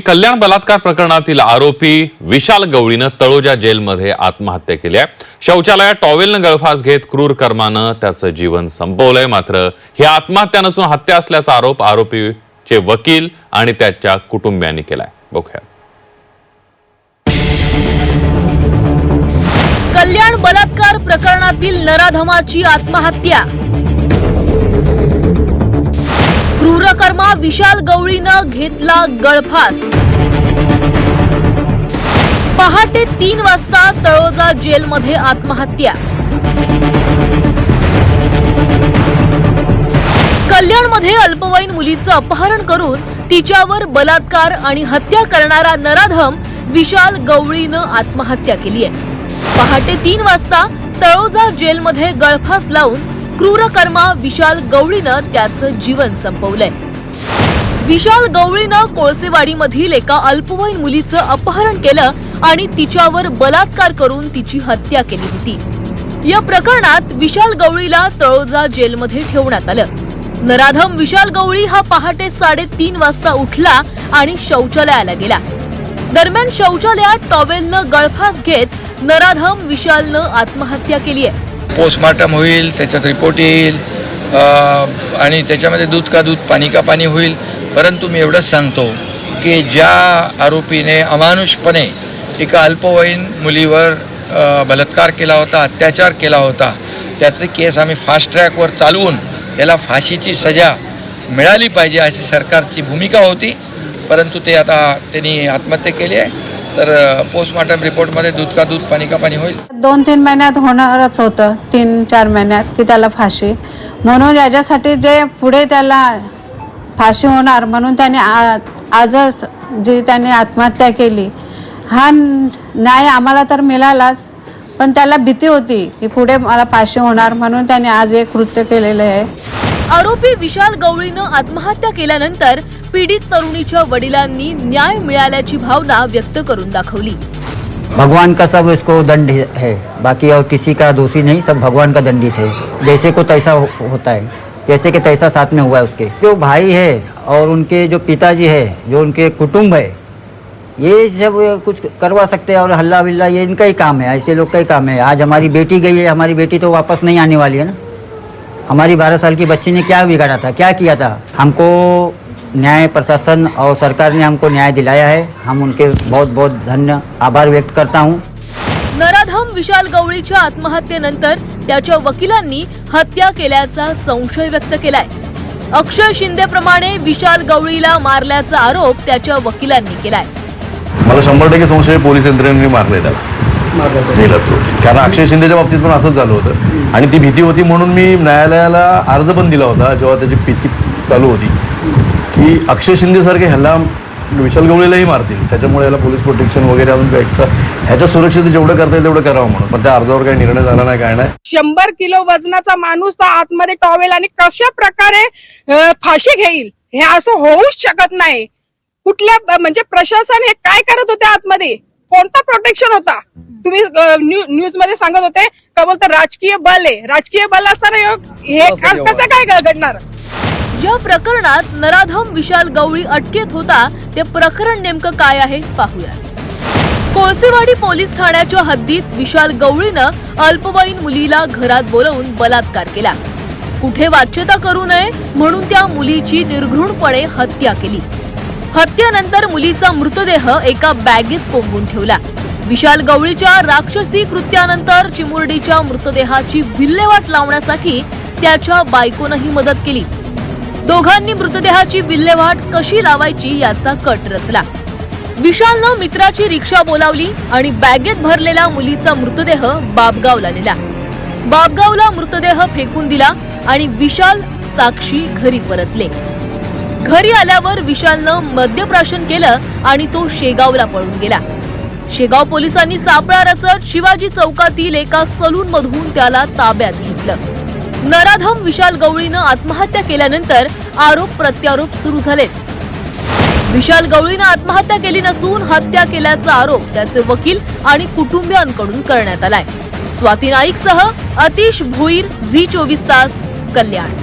कल्याण बलात्कार प्रकरणातील आरोपी विशाल गवळीनं तळोजा जेलमध्ये आत्महत्या केली आहे. शौचालयात टॉवेलनं गळफास घेत क्रूर कर्मानं त्याचं जीवन संपवलंय. मात्र ही आत्महत्या नसून हत्या असल्याचा आरोप आरोपीचे वकील आणि त्याच्या कुटुंबियांनी केलाय. बघूया. कल्याण बलात्कार प्रकरणातील नराधमाची आत्महत्या. क्रूरकर्मा विशाल गवळीनं घेतला गळफास. पहाटे तीन वाजता तळोजा जेलमध्ये आत्महत्या. कल्याणमध्ये अल्पवयीन मुलीचं अपहरण करून तिच्यावर बलात्कार आणि हत्या करणारा नराधम विशाल गवळीनं आत्महत्या केली आहे पहाटे तीन वाजता तळोजा जेलमध्ये गळफास लावून क्रूरकर्मा विशाल गवळीनं त्याचं जीवन संपवलंय. विशाल गवळीनं कोळसेवाडीमधील एका अल्पवयीन मुलीचं अपहरण केलं आणि तिच्यावर बलात्कार करून तिची हत्या केली होती. या प्रकरणात विशाल गवळीला तळोजा जेलमध्ये ठेवण्यात आलं. नराधम विशाल गवळी हा पहाटे साडेतीन वाजता उठला आणि शौचालयाला गेला. दरम्यान शौचालयात टॉवेलनं गळफास घेत नराधम विशालनं आत्महत्या केली आहे पोस्टमार्टम होईल त्याच्यात रिपोर्ट येईल आणि त्याच्यामध्ये दूध का दूध पाणी का पाणी होईल. परंतु मी एवढंच सांगतो की ज्या आरोपीने अमानुषपणे एका अल्पवयीन मुलीवर बलात्कार केला होता अत्याचार केला होता त्याचे केस आम्ही फास्ट ट्रॅकवर चालवून त्याला फाशीची सजा मिळाली पाहिजे अशी सरकारची भूमिका होती. परंतु ते आता त्यांनी आत्महत्या केली आहे. तर पोस्टमार्टम रिपोर्टमध्ये दूध का दूध पाणी का पाणी होईल? दोन तीन महिन्यात होणारच होतं. तीन चार महिन्यात की त्याला फाशी. म्हणून याच्यासाठी जे पुढे त्याला फाशी होणार म्हणून त्याने आ- आजच जी त्याने आत्महत्या केली हा न्याय आम्हाला तर मिळालाच पण त्याला भीती होती की पुढे मला फाशी होणार म्हणून त्याने आज एक कृत्य केलेलं आहे. आरोपी विशाल गवळीनं आत्महत्या केल्यानंतर पीडित तरुणीच्या वडिलांनी न्याय मिळाल्याची भावना व्यक्त करून दाखवली. भगवान का सब इसको दंड है? बाकी और किसी का दोषी नहीं सब भगवान का दंडित है। जैसे को तैसा हो, होता है जैसे कि तैसा साथ में हुआ है उसके। जो भाई है और उनके जो पिताजी है जो उनके कुटुंब है ये सब कुछ करवा सकते हैं और हल्ला विल्ला ये इनका ही काम है ऐसे लोग का ही काम है। आज हमारी बेटी गई है हमारी बेटी तो वापस नहीं आने वाली है ना। हमारी बारह साल की बच्ची ने क्या बिगाड़ा था? क्या किया था? हमको न्याय प्रशासन और सरकार ने हमको न्याय दिलाया है। हम उनके बहुत बहुत धन्य आभार व्यक्त करता हूँ। नराधम विशाल गवळीच्या आत्महत्येनंतर त्याच्या वकिलांनी हत्या केल्याचा संशय व्यक्त केलाय. अक्षय शिंदेप्रमाणे विशाल गवळीला मारल्याचा आरोप त्याच्या वकिलांनी केलाय. मला शंभर टक्के संशय पोलीस यंत्रणेने मारले त्याला. कारण अक्षय शिंदेच्या बाबतीत पण असंच झालं होतं. आणि ती भीती होती म्हणून मी न्यायालयाला अर्ज पण दिला होता जेव्हा त्याची पी सी चालू होती की अक्षय शिंदेसारखे ह्याला विशाल गवळीलाही मारतील. त्याच्यामुळे याला पोलीस प्रोटेक्शन वगैरे अजून काही एक्स्ट्रा ह्याच्या सुरक्षित जेवढं करता येईल तेवढं करावं म्हणून. पण त्या अर्जावर काही निर्णय झाला नाही काय नाही. शंभर किलो वजनाचा माणूस तो आतमध्ये टॉवेल आणि कशा प्रकारे फाशी घेईल हे असं होऊच शकत नाही. कुठल्या म्हणजे प्रशासन हे काय करत होते आतमध्ये? कोणता प्रोटेक्शन होता? तुम्ही न्यूजमध्ये सांगत होते का बोलता राजकीय बल आहे. राजकीय बल असताना हे कस- कसं काय घडणार? ज्या प्रकरणात नराधम विशाल गवळी अटकेत होता ते प्रकरण नेमकं काय आहे पाहूया. कोळसेवाडी पोलीस ठाण्याच्या हद्दीत विशाल गवळीनं अल्पवयीन मुलीला घरात बोलवून बलात्कार केला. कुठे वाच्यता करू नये म्हणून त्या मुलीची निर्घृणपणे हत्या केली. हत्येनंतर मुलीचा मृतदेह एका बॅगेत कोंबून ठेवला. विशाल गवळीच्या राक्षसी कृत्यानंतर चिमुरडीच्या मृतदेहाची विल्हेवाट लावण्यासाठी त्याच्या बायकोनंही मदत केली. दोघांनी मृतदेहाची विल्हेवाट कशी लावायची याचा कट रचला. विशालनं मित्राची रिक्षा बोलावली आणि बॅगेत भरलेला मुलीचा मृतदेह बाबगावला नेला. बाबगावला मृतदेह फेकून दिला आणि विशाल साक्षी घरी परतले. घरी आल्यावर विशालनं मद्यप्राशन केलं आणि तो शेगावला पळून गेला. शेगाव पोलिसांनी सापळा रचत शिवाजी चौकातील एका सलून मधून त्याला ताब्यात घेतलं. नराधम विशाल गवळीनं आत्महत्या केल्यानंतर आरोप प्रत्यारोप सुरू झालेत विशाल गवळीनं आत्महत्या केली नसून हत्या केल्याचा आरोप त्याचे वकील आणि कुटुंबियांकडून करण्यात आलाय. स्वाती नाईक सह अतिश भोईर झी चोवीस तास कल्याण.